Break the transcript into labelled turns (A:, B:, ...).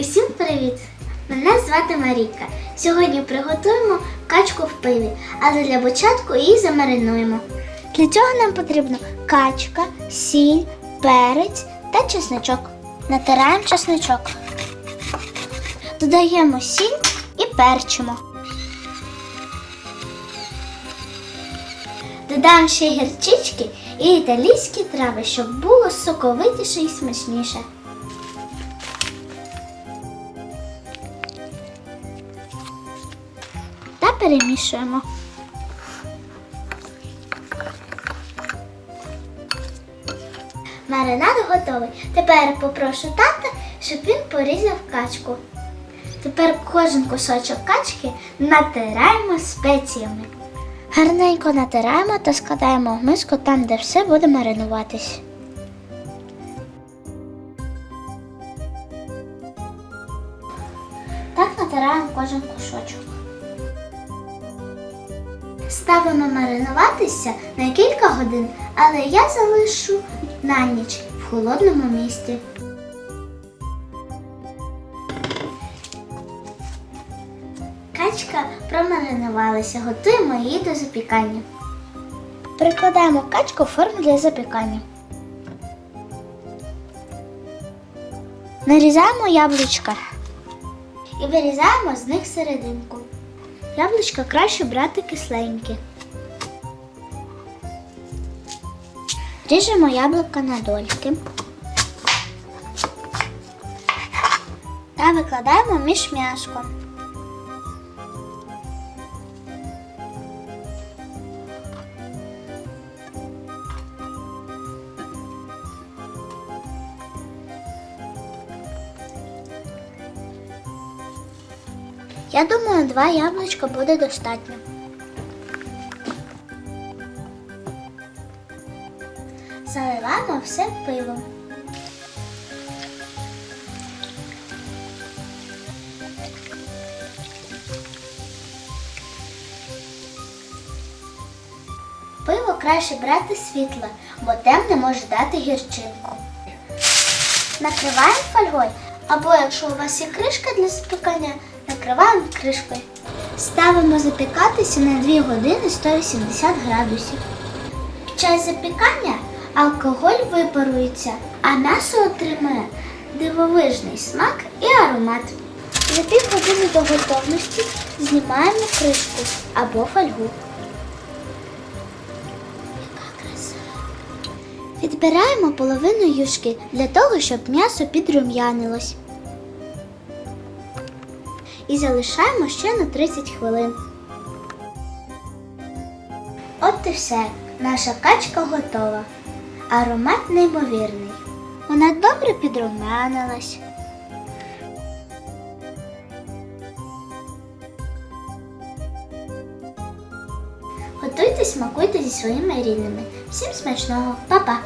A: Усім привіт! Мене звати Марійка. Сьогодні приготуємо качку в пиві, але для початку її замаринуємо. Для цього нам потрібно качка, сіль, перець та чесночок. Натираємо чесночок. Додаємо сіль і перчимо. Додаємо ще гірчички і італійські трави, щоб було соковитіше і смачніше. Перемішуємо. Маринад готовий. Тепер попрошу тата, щоб він порізав качку. Тепер кожен кусочок качки натираємо спеціями. Гарненько натираємо та складаємо в миску там, де все буде маринуватись. Так натираємо кожен кусочок. Ставимо маринуватися на кілька годин, але я залишу на ніч в холодному місці. Качка промаринувалася, готуємо її до запікання. Прикладаємо качку в форму для запікання. Нарізаємо яблучка і вирізаємо з них серединку. Яблучка краще брати кисленькі. Ріжемо яблука на дольки та викладаємо між м'яском. Я думаю, два яблучка буде достатньо. Заливаємо все пивом. Пиво краще брати світле, бо темне може дати гірчинку. Накриваємо фольгою, або якщо у вас є кришка для запікання, накриваємо кришкою. Ставимо запікатися на 2 години 180 градусів. Під час запікання алкоголь випарується, а м'ясо отримує дивовижний смак і аромат. За пів години до готовності знімаємо кришку або фольгу. Відбираємо половину юшки для того, щоб м'ясо підрум'янилось. І залишаємо ще на 30 хвилин. От і все. Наша качка готова. Аромат неймовірний. Вона добре підрумянилась. Готуйте, смакуйте зі своїми рідними. Всім смачного, Па-па!